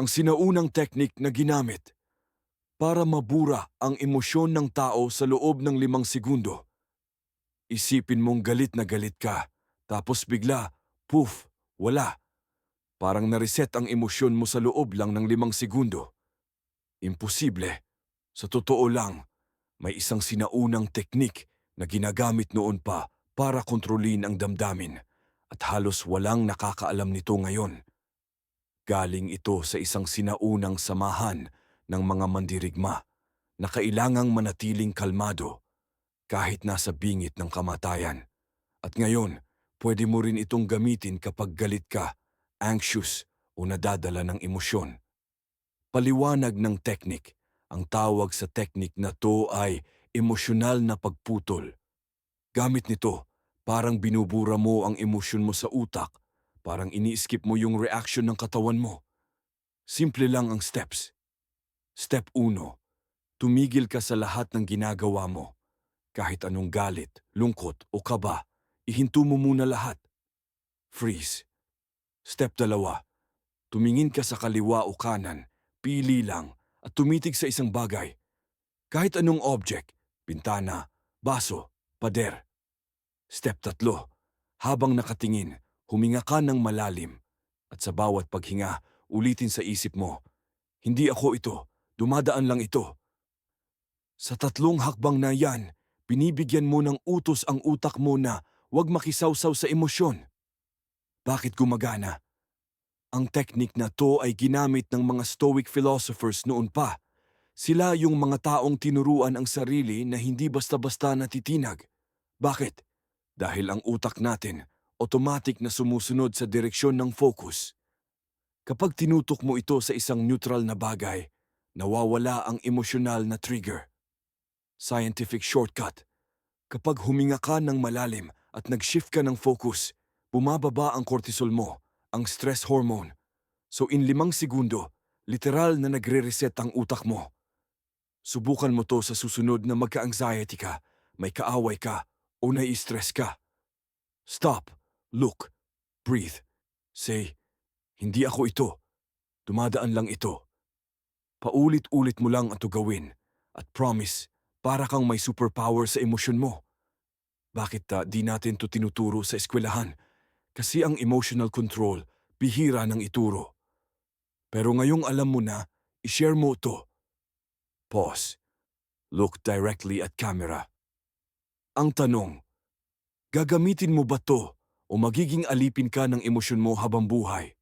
ang sinaunang teknik na ginamit para mabura ang emosyon ng tao sa loob ng limang segundo. Isipin mong galit na galit ka, tapos bigla, poof, wala. Parang nareset ang emosyon mo sa loob lang ng limang segundo. Imposible. Sa totoo lang, may isang sinaunang teknik na ginagamit noon pa para kontrolin ang damdamin at halos walang nakakaalam nito ngayon. Galing ito sa isang sinaunang samahan ng mga mandirigma na kailangang manatiling kalmado kahit nasa bingit ng kamatayan. At ngayon, pwede mo rin itong gamitin kapag galit ka, anxious o nadadala ng emosyon. Paliwanag ng teknik, ang tawag sa teknik na to ay emosyonal na pagputol. Gamit nito, parang binubura mo ang emosyon mo sa utak, parang ini-skip mo yung reaction ng katawan mo. Simple lang ang steps. Step 1. Tumigil ka sa lahat ng ginagawa mo. Kahit anong galit, lungkot o kaba, ihinto mo muna lahat. Freeze. Step 2. Tumingin ka sa kaliwa o kanan, pili lang, at tumitig sa isang bagay. Kahit anong object, bintana, baso, pader. Step 3. Habang nakatingin, huminga ka ng malalim. At sa bawat paghinga, ulitin sa isip mo, hindi ako ito, dumadaan lang ito. Sa tatlong hakbang na yan, binibigyan mo ng utos ang utak mo na huwag makisawsaw sa emosyon. Bakit gumagana? Ang teknik na to ay ginamit ng mga Stoic philosophers noon pa. Sila yung mga taong tinuruan ang sarili na hindi basta-basta natitinag. Bakit? Dahil ang utak natin, automatic na sumusunod sa direksyon ng focus. Kapag tinutok mo ito sa isang neutral na bagay, nawawala ang emosyonal na trigger. Scientific shortcut. Kapag huminga ka ng malalim at nag-shift ka ng focus, bumababa ang cortisol mo, ang stress hormone. So in limang segundo, literal na nagre-reset ang utak mo. Subukan mo to sa susunod na magka-anxiety ka, may kaaway ka, o nai-stress ka. Stop, look, breathe. Say, hindi ako ito. Dumadaan lang ito. Paulit-ulit mo lang ito gawin at promise para kang may superpower sa emosyon mo. Bakit ta di natin to tinuturo sa eskwelahan? Kasi ang emotional control, bihira ng ituro. Pero ngayong alam mo na, ishare mo to. Pause. Look directly at camera. Ang tanong, gagamitin mo ba to o magiging alipin ka ng emosyon mo habang buhay?